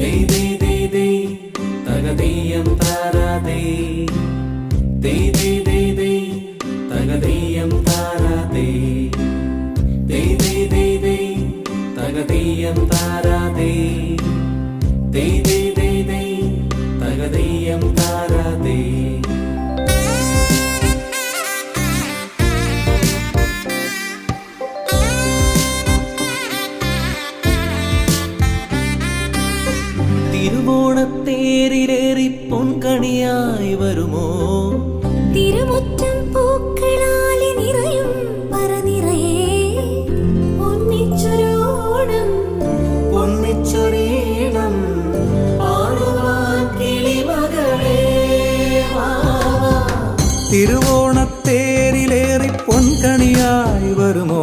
ദേ ദേ ദേ ദേ ദേ ദേ ദേ കണിയായി വരുമോ? തിരുമുറ്റം പൂക്കളാലി നിറയും പറനിറയേ ഒന്നിച്ചൊരോണം ഒന്നിച്ചൊരീണം തിരുവോണത്തേരിലേറി പൊൻകണിയായി വരുമോ?